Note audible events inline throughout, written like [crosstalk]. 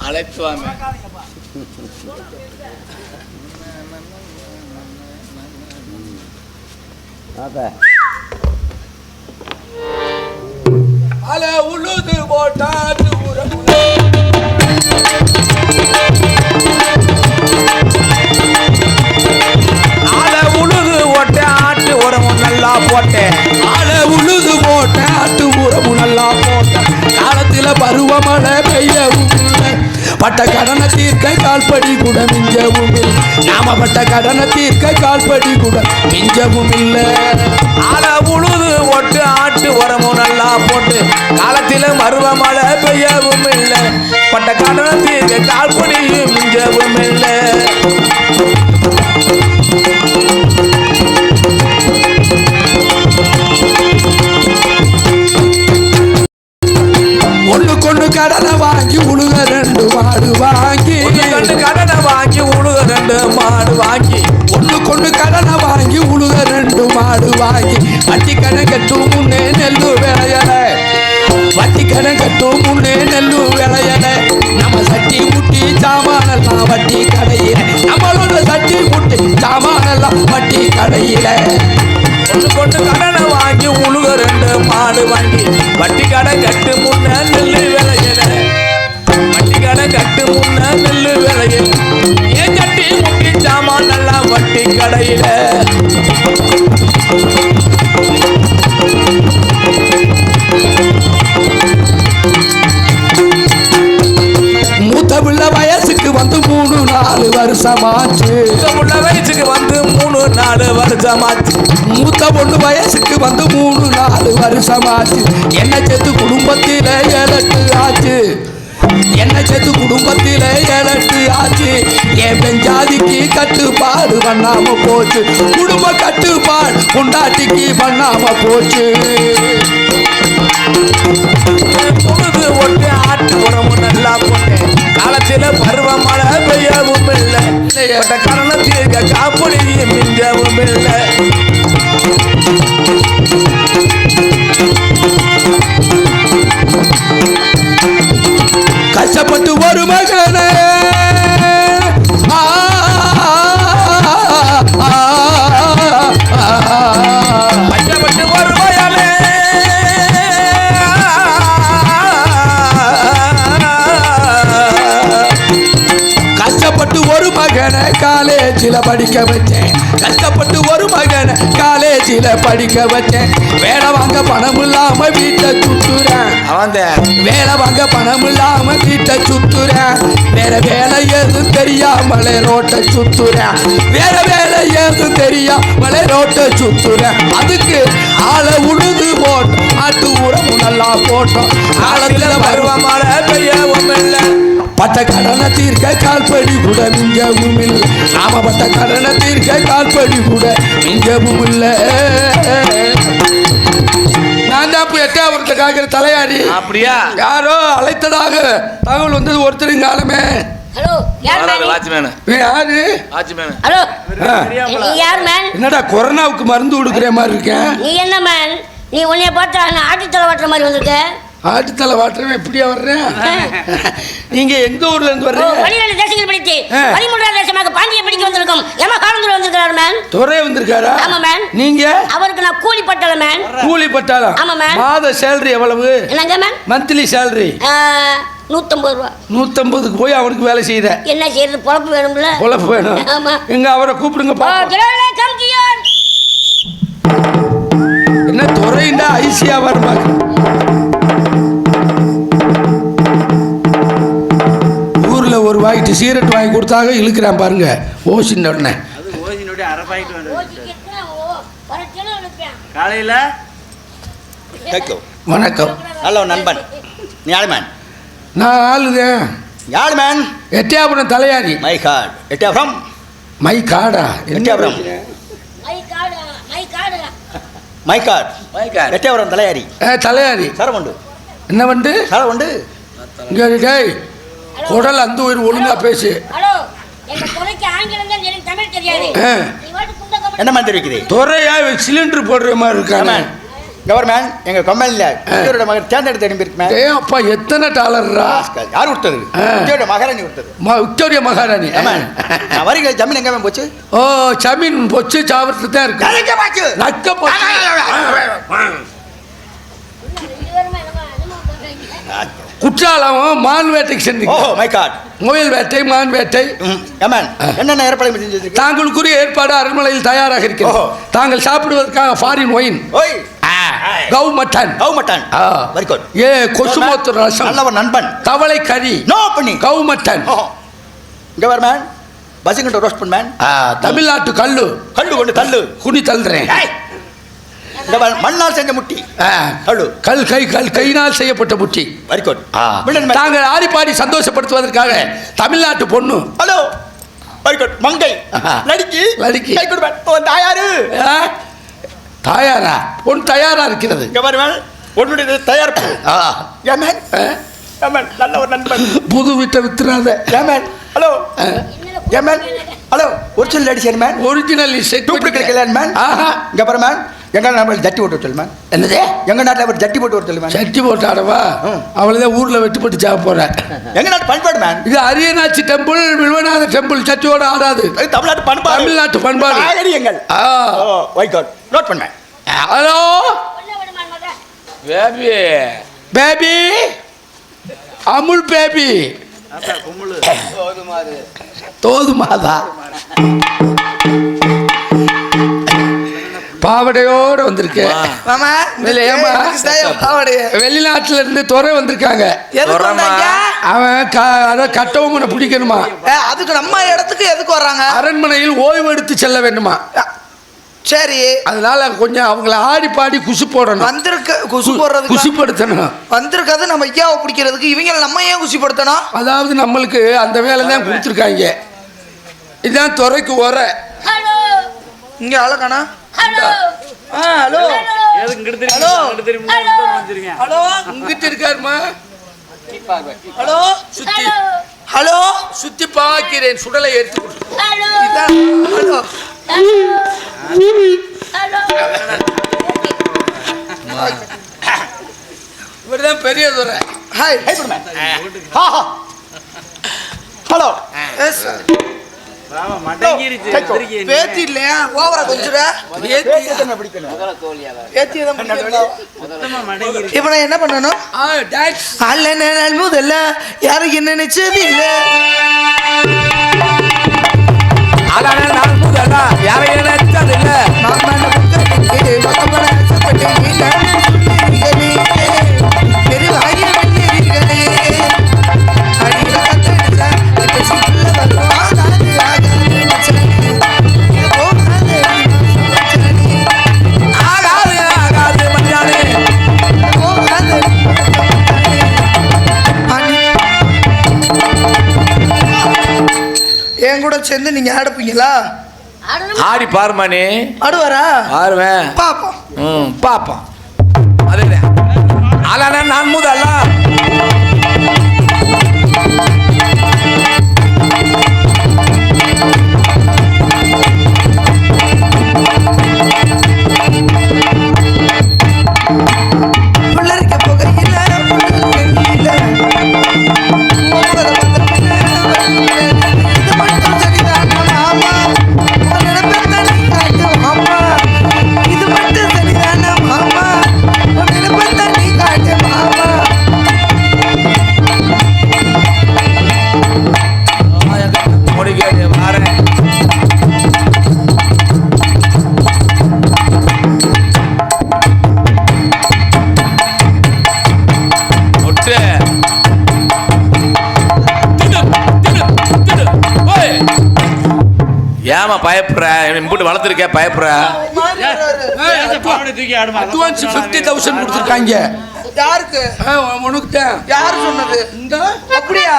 அழைத்து வாங்க அல உழுது போட்டாட்டு உறவு போட்டேன். அல உழுது போட்ட ஆட்டு உறவு நல்லா பருவமழை பெய்யவும் இல்லை. பட்ட கடனை தீர்க்க கால்படி கூட மிஞ்சவும் நாம பட்ட கடனை தீர்க்க கால்படி கூட மிஞ்சவும் இல்லை. அல உழுது ஒட்டு ஆட்டு உரமும் நல்லா போட்டு காலத்தில மருவமழை பெய்யவும் இல்லை. பட்ட கடனத்தில் கால்படியும் மிஞ்சவும் இல்லை. ஒண்ணு கொண்டு கடனை வாங்கி உழுக ரெண்டு மாடு வாங்கி. கண்டு கடனை வாங்கி உழுக ரெண்டு மாடு வாங்கி. ஒண்ணு கொண்டு கடனை வாங்கி உழுக ரெண்டு மாடு வாங்கி. வட்டி கடன் கட்டும் முன்னே நெல்லு விளையல. வட்டி கடன் கட்டும் முன்னே நெல்லு விளையல. நம்ம சட்டி முட்டி சாமானெல்லாம் வட்டி கடையில. நம்மளோட சட்டி முட்டி சாமானெல்லாம் வட்டி கடையில. ஒண்ணு கொண்டு கடனை வாங்கி உழுக ரெண்டு மாடு வாங்கி வட்டி கடை கட்டு முன்ன நெல்லு விளையல. வட்டி கடை கட்டு முன்ன நெல்லு விளையல. ஏன் கட்டி முட்டி சாமான் நல்லா வட்டி கடையில. மூத்த பிள்ளை வயசுக்கு வந்து மூணு நாலு வருஷமாச்சு. வயசுக்கு வந்து மூணு நாலு வருஷமாச்சு. மூத்த பொண்ணு வயசுக்கு வந்து மூணு நாலு வருஷமாச்சு. என்ன சேர்த்து குடும்பத்தில ஏழட்டு ஆச்சு. என்ன சேர்த்து குடும்பத்தில ஏழட்டு ஆச்சு. என் பெஞ்சாதிக்கு கட்டுப்பாடு பண்ணாம போச்சு. குடும்ப கட்டுப்பாடு பொண்டாட்டிக்கு பண்ணாம போச்சு. பொழுது ஒட்டு ஆட்டு உரமும் நல்லா போட்டேன். காலத்தில பருவமழை பெய்யவும் இல்லை கரணத்திற்கு காப்பொழியும் மிஞ்சவும் இல்லை கஷ்டப்பட்டு ஒரு மகனே ஆ, கஷ்டப்பட்டு ஒரு மகனை காலேஜில் படிக்க வச்சேன் காலேஜில் படிக்க வச்சேன். வேலை வாங்க பணம் இல்லாம வீட்டை சுத்துறேன். வேலை வாங்க பணம் இல்லாம வீட்டை சுத்துறேன். வேற வேலை எதுவும் தெரியாமலே ரோட்டை சுத்துறேன். வேற வேலை எதுவும் தெரியாமலே ரோட்டை சுத்துறேன். அதுக்கு ஆளை உழுது போட்டோம். ஆட்டு உரமும் நல்லா போட்டோம். காலத்தில் வருவான் பருவமழை பெய்யவும் இல்லை. பட்ட கடனை தீர்க்க கால்படி கூட மிஞ்சவும் இல்லை நாம பட்ட கடனை தீர்க்க கால்படி கூட மிஞ்சவும் இல்லை நான் தான் இப்போ எட்டாவரத்துக்காக தலையாடி. அப்படியா? யாரோ அழைத்ததாக தகவல் வந்தது ஒருத்தருங்க ஆளுமே என்னடா கொரோனாவுக்கு மருந்து கொடுக்குற மாதிரி இருக்கேன்? நீ என்ன மேன்? நீ உன்னைய பார்த்தா நான் ஆட்டுத்தலை வாட்டுற மாதிரி வந்திருக்க. ஆட்டுத்தலை வாட்டுறவன் எப்படியா வர்றேன் நீங்க எந்த ஊர்ல இருந்து வர்றீங்க? பனிரெண்டு தேசங்கள் படித்து. பதிமூன்றாம் தேசமாக பாண்டிய பிடிக்க வந்திருக்கோம். ஏமா காலந்தூர் வந்திருக்கிறார் மேன் துறை வந்திருக்காரா? ஆமா, மேம். நீங்க? அவருக்கு நான் கூலி பட்டல மேன் கூலி பட்டாளம்? ஆமா, மேம். மாத சேலரி எவ்வளவு? என்னங்க மேன் மந்த்லி சேலரி ஆ, நூத்தம்பது ரூபா. நூத்தம்பதுக்கு போய் அவனுக்கு வேலை செய்த என்ன செய்யறது பொழப்பு வேணும்ல? பொழப்பு வேணும். ஆமா. எங்க அவரை கூப்பிடுங்க. என்ன துறைண்டா ஐசியா வருமாக்கு வாங்கிட்டு சீரட் வாங்கி கொடுத்தாங்க இழுக்கிறான் பாருங்க. ஓசின உடனே. காலையில்? வணக்கம். ஹலோ நண்பன். நீ யாரு மேன் நான் ஆளுங்க. யார் man Ettiyapuram தலையாரி. My God Ettayapuram? My காடா Ettayapuram my God, my God. My God my God. Ettayapuram தலையாரி. தலையாரி. சரவண்டு. என்ன வந்து சரவண்டு. இங்க டேய். குடல் அந்த உயிர் ஒழுங்கா பேசு. ஹலோ. எங்க துறைக்கு ஆங்கிலம் தான் தெரியும் தமிழ் தெரியாது. ஆ. நீ வாட்டு குண்டை கம்பெனி என்ன மேன் தெரிவிக்குது துறையா சிலிண்டர் போடுற மாதிரி இருக்காங்க கவர்மெண்ட் எங்க கம்பெனில விக்டோரியோட மகன் தேர்ந்தெடுத்து அனுப்பியிருக்கு மேம் ஏ அப்பா எத்தனை டாலர்ரா யார் கொடுத்தது ஆ. விக்டோரியோட மகாராணி கொடுத்தது ம- விக்டோரியா மகாராணி. [laughs] வருகிற ஜமீன் எங்க மேம் போச்சு? ஓ ஜமீன் பொச்சு சாவரத்துல தான் இருக்கு. எங்க போச்சு. குற்றாலம் மான் வேட்டைக்கு ஓ சென்றீங்க மை காட் முயல் வேட்டை மான் வேட்டை. என்னென்ன ஏற்பாடு செஞ்சு தாங்களுக்குரிய ஏற்பாடு அரண்மனையில் தயாராக இருக்கிறது. ஓஹோ. தாங்கள் சாப்பிடுவதற்காக ஃபாரின் ஒயின் ஓய். Cow mutton. Cow mutton. Very good ஏ கொசுமோத்து ரசம். நல்ல நண்பன். தவளை கறி. நோ பண்ணி. Cow mutton. கவர்மெண்ட் பஸ்ஸுங்கிட்ட ரோஸ்ட் பண்ண மேன் தமிழ்நாட்டு கல்லு. கல்லு கொண்டு தள்ளு. குடி தள்ளுறேன். இந்த மண்ணால் செஞ்ச முட்டி. கல்லு கல் கை கல் கையினால் செய்யப்பட்ட முட்டி. வெரி குட் மில்லன் மேன் தாங்கள் ஆடி பாடி சந்தோஷப்படுத்துவதற்காக தமிழ்நாட்டு பொண்ணு. ஹலோ வெரி குட் மங்கை. நடிக்கி. நடிக்கி. கை கொடு மேன் ஓ தாயாரு? தயாரா? பொன் தயாரா இருக்கிறது. கவர்மெண்ட் உன்னுடைய தயாரிப்பு. ஏமேன்? ஏமேன் நல்ல ஒரு நண்பன். புது வீட்டை வித்துறாத. Hey man hello hey man hello original sir man original duplicate man ஆஹா. இங்க பாரு மேன் எங்க நாட்டில் ஜட்டி போட்டு சொல்லு மேன் என்னது? எங்க நாட்டில் ஒரு ஜட்டி போட்டு வர சொல்லு மேன் சட்டி போட்டு ஆடவா. அவளதான் ஊர்ல வெட்டு போட்டு சாப்பிட போறேன் எங்க நாட்டு பண்பாடு மேன் இது அரியநாச்சி டெம்பிள் வில்வநாத டெம்பிள் சட்டியோட ஆடாது. தமிழ்நாட்டு பண்பாடு. தமிழ்நாட்டு பண்பாடு. நாகரிகங்கள் ஆ. ஓ வை காட் நோட் பண்ணேன் hello? Baby baby Amul baby தோது மாதா பாவடையோட வந்திருக்கு மாமா பாவாடைய. வெளிநாட்டுல இருந்து துறை வந்திருக்காங்க? அவன் க அதை கட்டவும் பிடிக்கணுமா? அதுக்கு நம்ம இடத்துக்கு எதுக்கு வர்றாங்க? அரண்மனையில் ஓய்வு எடுத்து செல்ல வேண்டுமா? சரி. அதனால கொஞ்சம் அவங்கள ஆடி பாடி குசு போடணும். வந்திருக்க குசு போடுறதுக்கு குசிப்படுத்தணும் வந்திருக்கிறது நம்ம ஐயாவை பிடிக்கிறதுக்கு இவங்க நம்ம ஏன் குசிப்படுத்தணும் அதாவது நம்மளுக்கு அந்த வேலை தான் கொடுத்துருக்காங்க. இதுதான் துறைக்கு உர இங்க அழகானா ஆ ஹலோ. ஹலோ. ஹலோ. இங்கிட்டு இருக்காருமா ஹலோ. சுத்தி. ஹலோ. சுத்தி பார்க்கிறேன் சுடலை எடுத்து ஹலோ. இவர்தான் பெரிய துறை ஹாய். ஹலோ. எஸ் பேத்தி இல்லையா? ஓவரா கொஞ்சம் பிடிக்கணும்? பேத்தி தான் பிடிக்கணும். சுத்தமா மடங்கிருச்சு. இப்ப நான் என்ன பண்ணணும்? டான்ஸ் அல்ல முதல்ல. யாருக்கு என்ன நினைச்சது இல்ல. சேர்ந்து நீங்க ஆடுப்பீங்களா? ஆடி பாருமானே ஆடுவாரா? பாருவேன் பாப்போம். ம் பாப்போம். அதே அதான நான் முதல்ல ஏம்மா பயப்படுற இம்புட்டு வளர்த்துருக்க பயப்படுற அட்வான்ஸ் ஃபிஃப்டி தௌசண்ட் கொடுத்துருக்காங்க. யாருக்கு? உனக்கு தான் யாரு சொன்னது? இந்த. அப்படியா?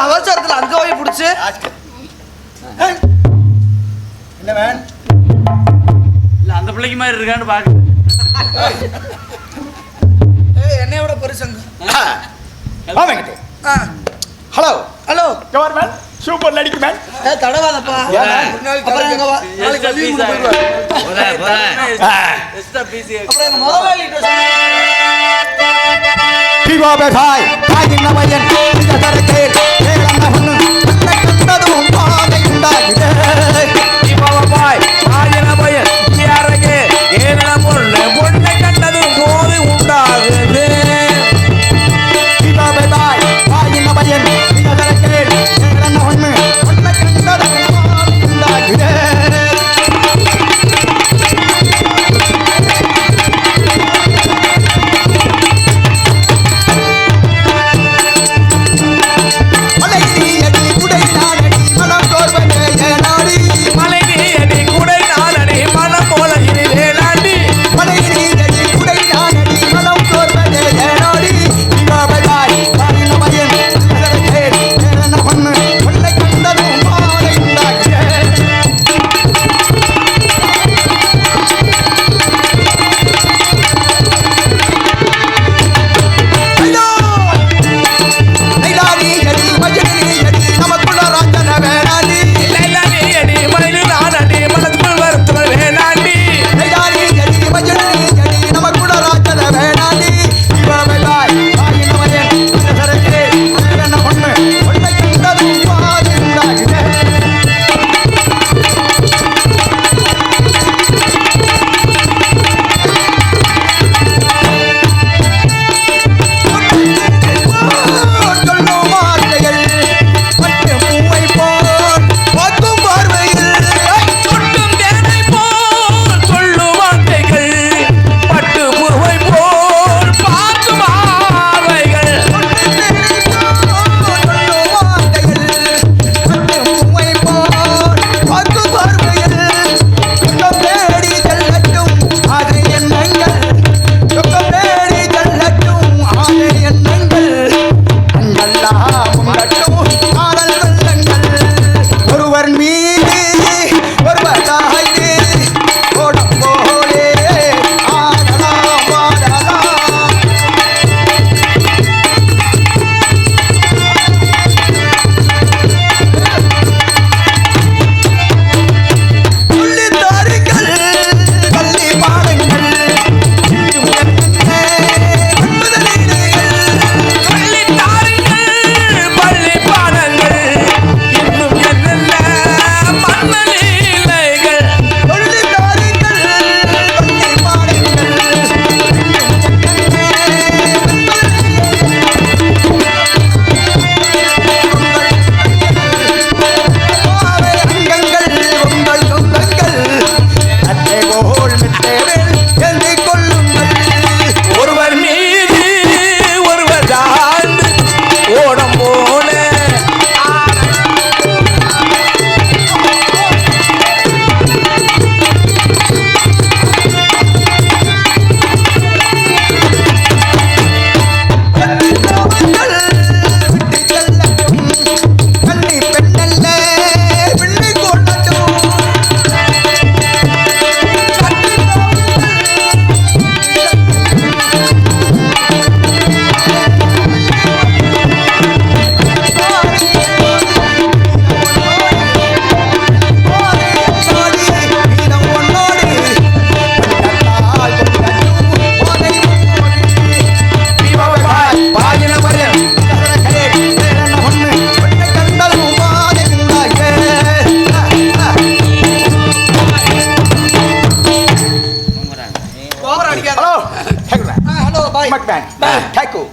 அவசரத்துல அங்க போய் பிடிச்சு. என்ன வேன் இல்ல அந்த பிள்ளைக்கு மாதிரி இருக்கான்னு பாக்க என்னைய விட பெருசங்க hello hello cover man super நடிக்கு man தடவாதப்பா. அப்புறம் எங்க முதலாளி சிவா பேசாய்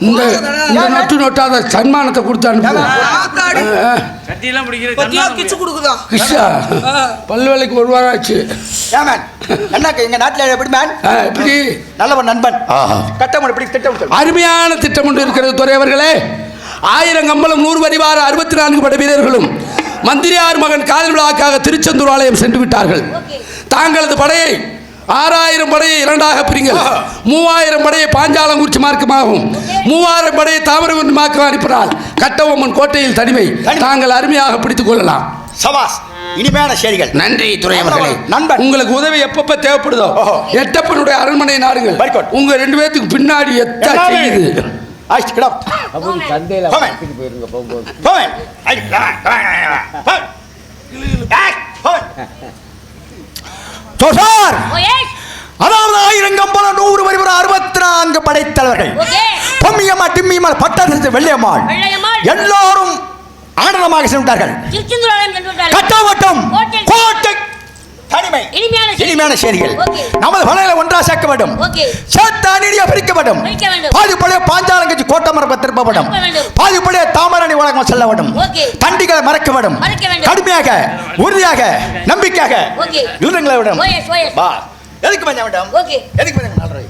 இந்த இந்த நட்டு நொட்டாத சன்மானத்தை கொடுத்து அனுப்புவோம் பல்வேலைக்கு ஒரு வாரம் ஆச்சு. எங்க நாட்டில் எப்படி மேன் எப்படி? நல்ல நண்பன். கட்டம் எப்படி திட்டம் அருமையான திட்டம் ஒன்று இருக்கிறது துறையவர்களே ஆயிரம் கம்பளம் நூறு வரிவார அறுபத்தி நான்கு படை வீரர்களும் மந்திரியார் மகன் காதல் விழாக்காக திருச்செந்தூர் ஆலயம் சென்று விட்டார்கள். தாங்களது படையை ஆறாயிரம் படையை இரண்டாக பிரிங்கள். மூவாயிரம் படையை பாஞ்சாலங்குறிச்சி மார்க்கமாகவும் மூவாயிரம் படையை தாமிரபரணி மார்க்கம் அனுப்பினால் கட்டவம்மன் கோட்டையில் தனிமை. தாங்கள் அருமையாக பிடித்துக் கொள்ளலாம். சபாஸ் இனிமையான செய்திகள் நன்றி துறை அவர்களே நண்பர் உங்களுக்கு உதவி எப்பப்ப தேவைப்படுதோ எட்டப்பனுடைய அரண்மனை நாடுங்கள். உங்க ரெண்டு பேத்துக்கு பின்னாடி எத்தனை செய்யுது? ஆயிடுச்சு போயிருங்க போகும்போது. எஸ் அதாவது ஆயிரங்கம் பல நூறு வருகிற அறுபத்தி நான்கு படைத்தலைவர்கள். பொம்மியம்மா டிம்மியம்மாள் பட்டாசு வெள்ளையம்மாள். எல்லாரும் ஆனந்தமாக சென்றார்கள் கட்டாவட்டம் கோட்டை. தனிமை இனிமையான செய்தி. இனிமையான செய்திகள். நமது பலையில ஒன்றா சேர்க்க வேண்டும் ஓகே. சேர்த்த அநீதியா பிரிக்க வேண்டும் பிரிக்க வேண்டும். பாதி பழைய பாஞ்சாலங்கச்சி கோட்டமரப்ப திருப்ப வேண்டும் திருப்ப வேண்டும். பாதி பழைய தாமரணி வழக்கம் செல்ல வேண்டும் ஓகே. தண்டிகளை மறக்க வேண்டும். கடுமையாக உறுதியாக நம்பிக்கையாக. இருந்துங்களை விடும் எதுக்கு பஞ்சம் எதுக்கு பஞ்சம் நாலரை